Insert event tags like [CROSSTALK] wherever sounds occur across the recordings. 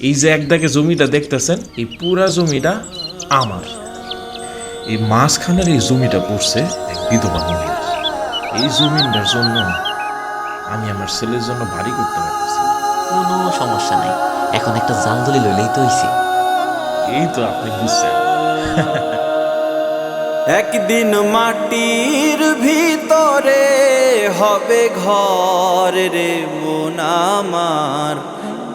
এই যে একদাকে জমিটা দেখতেছেন এই পুরা জমিটা আমার। এই মাঝখানের এই জমিটা পড়ছে এক বিধবা মহিলা এই জমিনটার জন্য আমি আমার ছেলের জন্য বাড়ি করতে পারতেছি কোনো সমস্যা নাই। এখন একটা জালদলি লইলেই তো হইছে। এই তো আপনি বুঝছেন। [LAUGHS] একদিন মাটির ভিতরে হবে ঘর রে মন আমার।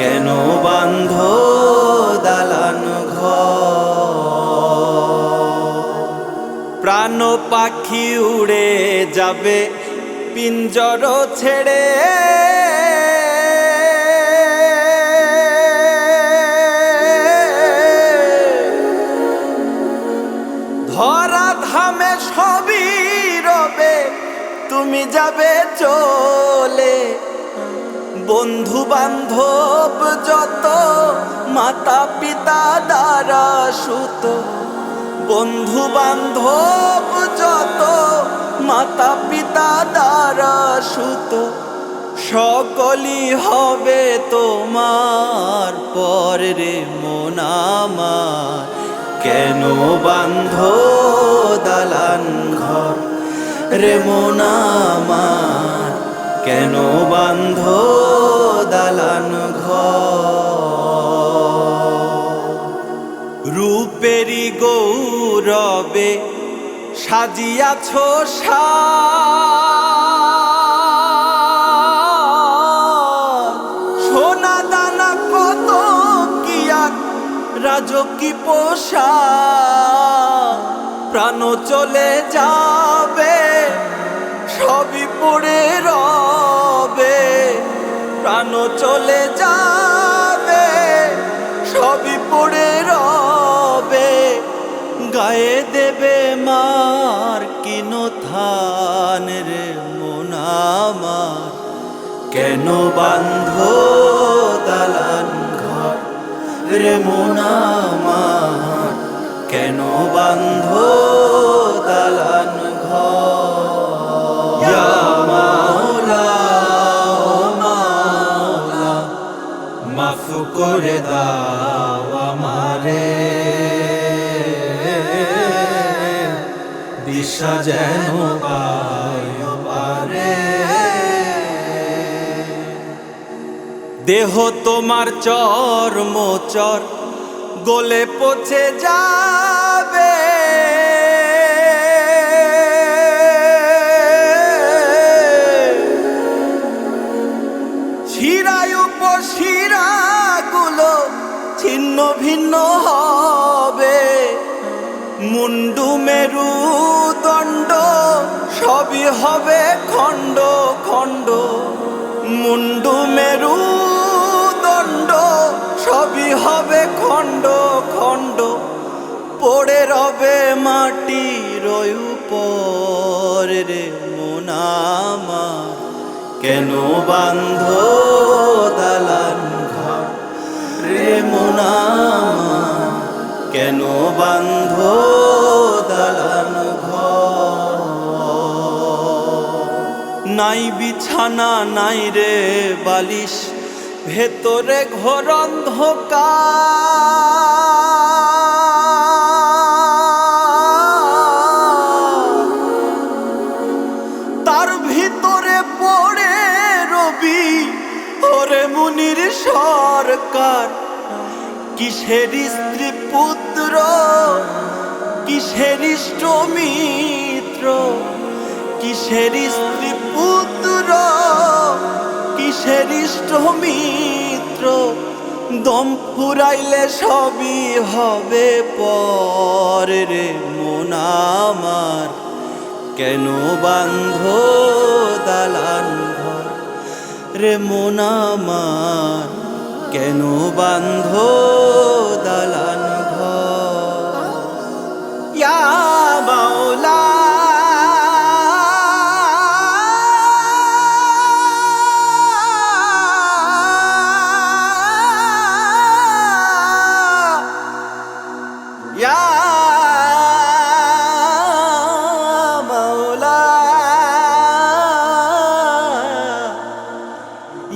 কেন বান্ধ দালান প্রাণ পাখি উড়ে যাবে, পিঞ্জর ছেড়ে। ধরা ধামে সবই রবে, তুমি যাবে চলে বন্ধু বান্ধব যত মাতা পিতা দ্বারা সুত। বন্ধু বান্ধব যত মাতা পিতা দ্বারা সুত। সকলই হবে তোমার পর মন আমার। কেন বান্ধ দালান ঘর রে মন কেন বান্ধ দালান রূপেরি গৌরবে সাজিয়াছ সাজ। সোনা দানা কত কিয়া রাজকি পোষা প্রাণ চলে যাবে, সবই পড়ে রবে প্রাণ চলে যাবে, সবই পড়ে রবে। গায়ে দেবে মার কিন থান রে মন আমার। কেন বান্ধ দালান ঘর রে মন আমার? কেন বান্ধ দিশা যেন পারে। দেহ তোমার চর মোচর, গলে পচে যাবে। শিরায় উপশিরাগুলো ছিন্ন ভিন্ন হবে। মুন্ডু মেরু দণ্ড, সবই হবে খণ্ড খণ্ড। মুন্ডু মেরু দণ্ড, সবই হবে খণ্ড খণ্ড। পড়ে রবে মাটির উপর রে মোনামা। কেন বান্ধ নাই বিছানা, নাই রে বালিশ, ভেতরে ঘোর তার ভিতরে পড়ে রবি, ওরে মুনির সরকার। কিসের স্ত্রী পুত্র, কিসের ইষ্ট মিত্র? কিসের স্ত্রী পুত্র? কিসের ইষ্ট মিত্র? দম ফুরাইলে সবই হবে পর রে মন আমার। কেন বান্ধ দালান ঘর? রে মন আমার, কেন বান্ধ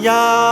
야.